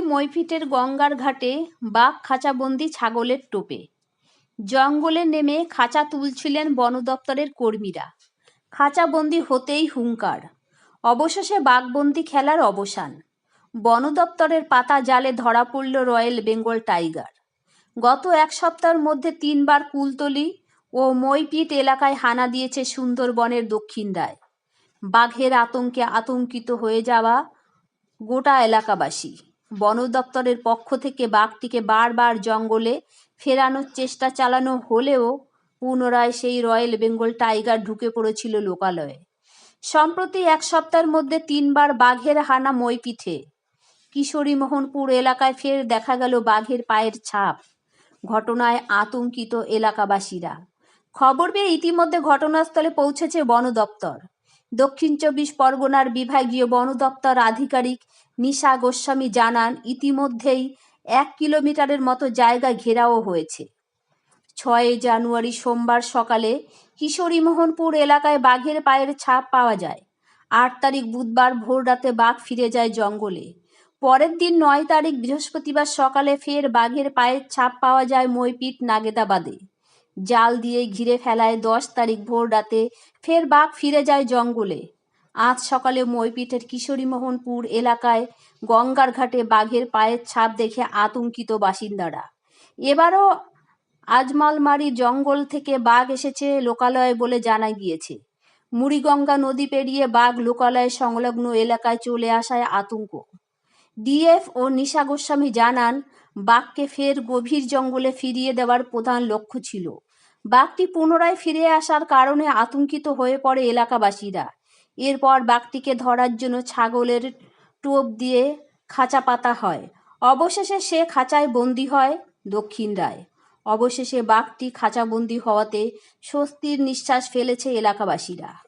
মইফিটের গঙ্গার ঘাটে বাঘ খাঁচাবন্দি ছাগলের টোপে। জঙ্গলে নেমে খাঁচা তুলছিলেন বন দপ্তরের কর্মীরা। খাঁচাবন্দি হতেই হুঙ্কার। অবশেষে বাঘবন্দি খেলার অবসান। বন দপ্তরের পাতা জালে ধরা পড়ল রয়্যাল বেঙ্গল টাইগার। গত এক সপ্তাহের মধ্যে তিনবার কুলতলি ও মইপিট এলাকায় হানা দিয়েছে সুন্দরবনের দক্ষিণ রায়। বাঘের আতঙ্কে আতঙ্কিত হয়ে যাওয়া গোটা এলাকাবাসী। বন দপ্তরের পক্ষ থেকে বাঘটিকে বারবার জঙ্গলে ফেরানোর চেষ্টা চালানো হলেও পুনরায় সেই রয়্যাল বেঙ্গল টাইগার ঢুকে পড়েছিল লোকালয়ে। সম্প্রতি এক সপ্তাহের মধ্যে তিনবার বাঘের হানা মইপিঠে কিশোরী মোহনপুর এলাকায় ফের দেখা গেল বাঘের পায়ের ছাপ। ঘটনায় আতঙ্কিত এলাকাবাসীরা। খবর পেয়ে ইতিমধ্যে ঘটনাস্থলে পৌঁছেছে বন দপ্তর দক্ষিণ চব্বিশ পরগনার বিভাগীয় বন দপ্তর আধিকারিক নিশা গোস্বামী জানান, ইতিমধ্যেই এক কিলোমিটারের মতো জায়গা ঘেরাও হয়েছে। ছয় জানুয়ারি সোমবার সকালে কিশোরী মোহনপুর এলাকায় বাঘের পায়ের ছাপ পাওয়া যায়। আট তারিখ বুধবার ভোর রাতে বাঘ ফিরে যায় জঙ্গলে। পরের দিন নয় তারিখ বৃহস্পতিবার সকালে ফের বাঘের পায়ের ছাপ পাওয়া যায় মইপিট নাগেদাবাদে। জাল দিয়ে ঘিরে ফেলায় দশ তারিখ ভোর রাতে ফের বাঘ ফিরে যায় জঙ্গলে। আজ সকালে মইপিটের কিশোরীমোহনপুর এলাকায় গঙ্গার ঘাটে বাঘের পায়ের ছাপ দেখে আতঙ্কিত বাসিন্দারা। এবারও আজমালমারি জঙ্গল থেকে বাঘ এসেছে লোকালয়ে বলে জানা গিয়েছে। মুড়িগঙ্গা নদী পেরিয়ে বাঘ লোকালয় সংলগ্ন এলাকায় চলে আসায় আতঙ্ক। ডিএফ ও নিশা গোস্বামী জানান, বাঘকে ফের গভীর জঙ্গলে ফিরিয়ে দেওয়ার প্রধান লক্ষ্য ছিল। বাঘটি পুনরায় ফিরে আসার কারণে আতঙ্কিত হয়ে পড়ে এলাকাবাসীরা। এরপর বাঘটিকে ধরার জন্য ছাগলের টোপ দিয়ে খাঁচা পাতা হয়। অবশেষে সে খাঁচায় বন্দি হয় দক্ষিণ রায়। অবশেষে বাঘটি খাঁচাবন্দি হওয়াতে স্বস্তির নিঃশ্বাস ফেলেছে এলাকাবাসীরা।